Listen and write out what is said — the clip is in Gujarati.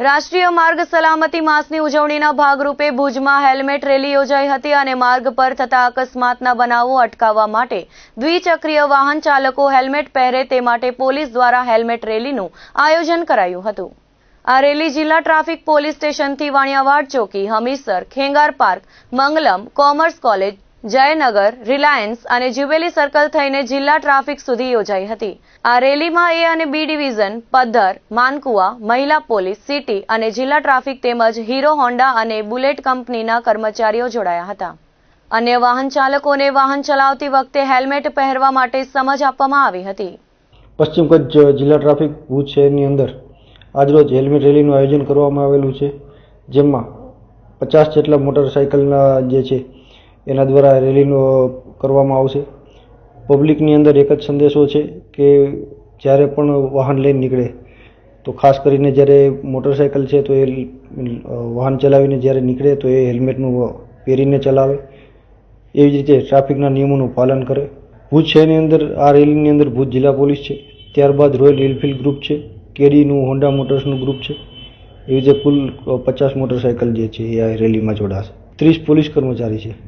રાષ્ટ્રીય માર્ગ સલામતી માસની ઉજવણીના ભાગરૂપે ભુજમાં હેલ્મેટ રેલી યોજાઈ હતી અને માર્ગ પર થતા અકસ્માતના બનાવો અટકાવવા માટે દ્વિચક્રીય વાહન ચાલકો હેલ્મેટ પહેરે તે માટે પોલીસ દ્વારા હેલ્મેટ રેલીનું આયોજન કરાયું હતું. આ રેલી જિલ્લા ટ્રાફિક પોલીસ સ્ટેશનથી વાણિયાવાડ ચોકી, Hamisar, Khengar park, Mangalam commerce college Jaynagar, Reliance અને જ્યુબેલી સર્કલ થઈને જિલ્લા ટ્રાફિક સુધી યોજાઈ હતી. આ રેલીમાં એ અને બી ડિવિઝન, પદ્ધર, માનકુવા, મહિલા પોલીસ, સિટી અને જિલ્લા ટ્રાફિક તેમજ હીરો હોન્ડા અને બુલેટ કંપનીના કર્મચારીઓ જોડાયા હતા. અન્ય વાહન ચાલકોને વાહન ચલાવતી વખતે હેલ્મેટ પહેરવા માટે સમજ આપવામાં આવી હતી. પશ્ચિમ કચ્છ જિલ્લા ટ્રાફિક ભુજ અંદર આજરોજ હેલ્મેટ રેલીનું આયોજન કરવામાં આવેલું છે, જેમાં પચાસ જેટલા મોટરસાઇકલના જે છે એના દ્વારા રેલીનો કરવામાં આવશે. પબ્લિકની અંદર એક જ સંદેશો છે કે જ્યારે પણ વાહન લઈને નીકળે, તો ખાસ કરીને જ્યારે મોટરસાઇકલ છે, તો એ વાહન ચલાવીને જ્યારે નીકળે, તો એ હેલ્મેટનું પહેરીને ચલાવે. એવી જ રીતે ટ્રાફિકના નિયમોનું પાલન કરે. ભુજ શહેરની અંદર, આ રેલીની અંદર ભુજ જિલ્લા પોલીસ છે. ત્યારબાદ રોયલ એનફિલ્ડ ગ્રુપ છે. કેડીનું હોન્ડા મોટર્સનું ગ્રુપ છે. એવી રીતે કુલ પચાસ મોટરસાઇકલ જે છે, એ આ રેલીમાં જોડાશે. ત્રીસ પોલીસ કર્મચારી છે.